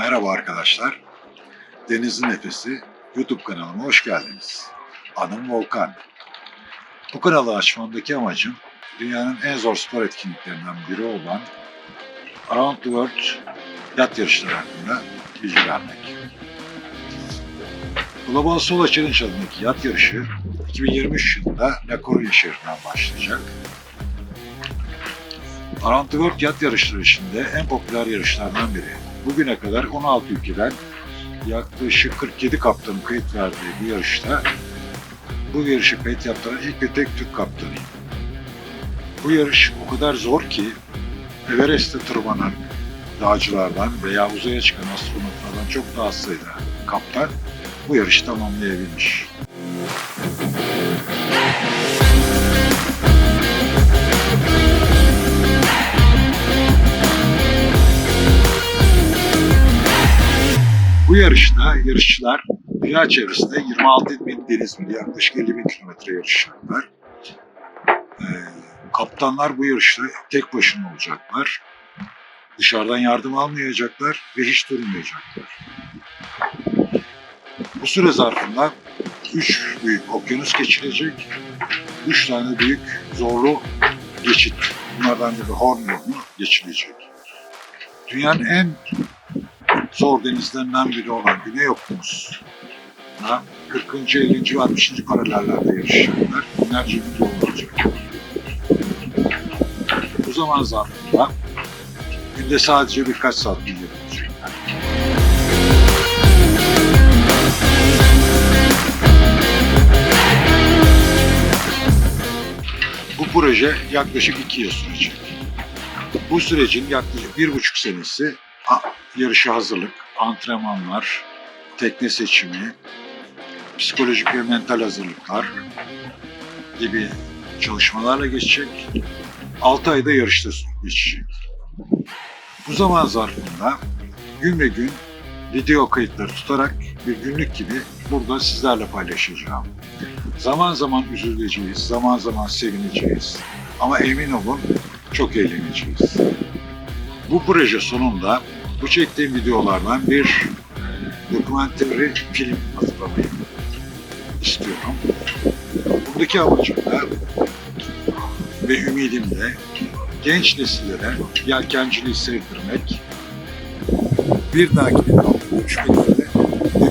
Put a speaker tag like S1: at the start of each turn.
S1: Merhaba arkadaşlar. Denizli Nefesi YouTube kanalıma hoş geldiniz. Adım Volkan. Bu kanalı açmamdaki amacım dünyanın en zor spor etkinliklerinden biri olan Around the World yat yarışları hakkında bilgi vermek. Global Solo Challenge adındaki yat yarışı 2023 yılında La Coruña şehrinden başlayacak. Around World yat yarışları içinde en popüler yarışlardan biri. Bugüne kadar 16 ülkeden yaklaşık 47 kaptanın kayıt verdiği bu yarışta bu yarışı kayıt yaptıran ilk ve tek Türk kaptanıyım. Bu yarış o kadar zor ki Everest'e tırmanan dağcılardan veya uzaya çıkan astronotlardan çok daha sayıda kaptan bu yarışı tamamlayabilmiş. Yarışta yarışçılar dünya çevresinde 26 bin deniz mili yaklaşık 50 bin kilometre yarışacaklar. Ee, kaptanlar bu yarışta tek başına olacaklar. Dışarıdan yardım almayacaklar ve hiç durmayacaklar. Bu süre zarfında 3 büyük okyanus geçilecek. 3 tane büyük zorlu geçit. Bunlardan biri Horn geçilecek. Dünyanın en zor denizlerinden biri olan Güney Okyanus. 40. 50. ve 60. paralellerde yarışacaklar. Binlerce yol olacak. Bu zaman zarfında günde sadece birkaç saat gidilecekler. Bu proje yaklaşık iki yıl sürecek. Bu sürecin yaklaşık bir buçuk senesi yarışa hazırlık, antrenmanlar, tekne seçimi, psikolojik ve mental hazırlıklar gibi çalışmalarla geçecek. 6 ayda yarışta geçecek. Bu zaman zarfında gün ve gün video kayıtları tutarak bir günlük gibi burada sizlerle paylaşacağım. Zaman zaman üzüleceğiz, zaman zaman sevineceğiz. Ama emin olun çok eğleneceğiz. Bu proje sonunda bu çektiğim videolardan bir dokumenteri film hazırlamayı istiyorum. Buradaki amacım da ve ümidim de genç nesillere yelkenciliği sevdirmek, bir dahaki bir uçmak üzere denize